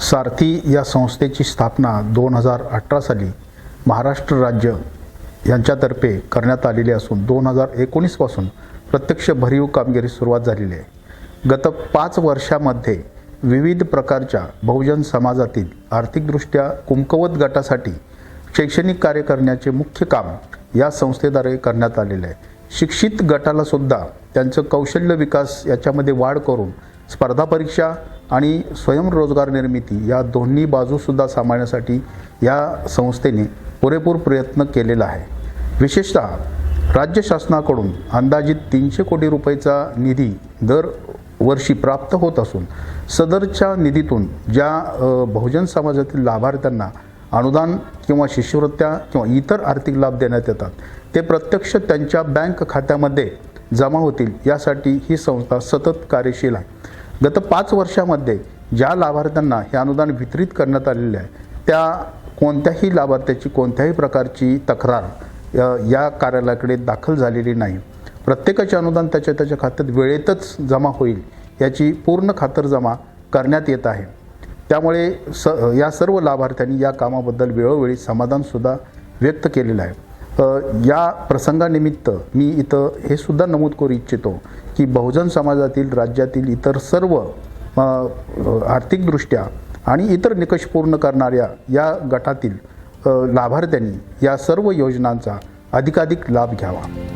सारथी या संस्थेची स्थापना दोन हजार अठरा साली महाराष्ट्र राज्य यांच्यातर्फे करण्यात आलेली असून दोन हजार एकोणीसपासून प्रत्यक्ष भरीव कामगिरी सुरुवात झालेली आहे. गत पाच वर्षामध्ये विविध प्रकारच्या बहुजन समाजातील आर्थिकदृष्ट्या कुमकवत गटासाठी शैक्षणिक कार्य करण्याचे मुख्य काम या संस्थेद्वारे करण्यात आलेले आहे. शिक्षित गटाला सुद्धा त्यांचं कौशल्य विकास याच्यामध्ये वाढ करून स्पर्धा परीक्षा आणि स्वयंरोजगार निर्मिती या दोन्ही बाजूसुद्धा सांभाळण्यासाठी या संस्थेने पुरेपूर प्रयत्न केलेला आहे. विशेषतः राज्य शासनाकडून अंदाजित तीनशे कोटी रुपयेचा निधी दर वर्षी प्राप्त होत असून सदरच्या निधीतून ज्या बहुजन समाजातील लाभार्थ्यांना अनुदान किंवा शिष्यवृत्त्या किंवा इतर आर्थिक लाभ देण्यात येतात ते प्रत्यक्ष त्यांच्या बँक खात्यामध्ये जमा होतील. यासाठी ही संस्था सतत कार्यशील आहे. गत पाच वर्षामध्ये ज्या लाभार्थ्यांना हे अनुदान वितरित करण्यात आलेले आहे त्या कोणत्याही लाभार्थ्याची कोणत्याही प्रकारची तक्रार या कार्यालयाकडे दाखल झालेली नाही. प्रत्येकाचे अनुदान त्याच्या त्याच्या खात्यात वेळेतच जमा होईल याची पूर्ण खातरजमा करण्यात येत आहे. त्यामुळे स या सर्व लाभार्थ्यांनी या कामाबद्दल वेळोवेळी समाधानसुद्धा व्यक्त केलेलं आहे. या प्रसंगानिमित्त मी इथं हे सुद्धा नमूद करू इच्छितो की बहुजन समाजातील राज्यातील इतर सर्व आर्थिकदृष्ट्या आणि इतर निकष पूर्ण करणाऱ्या या गटातील लाभार्थ्यांनी या सर्व योजनांचा अधिकाधिक लाभ घ्यावा.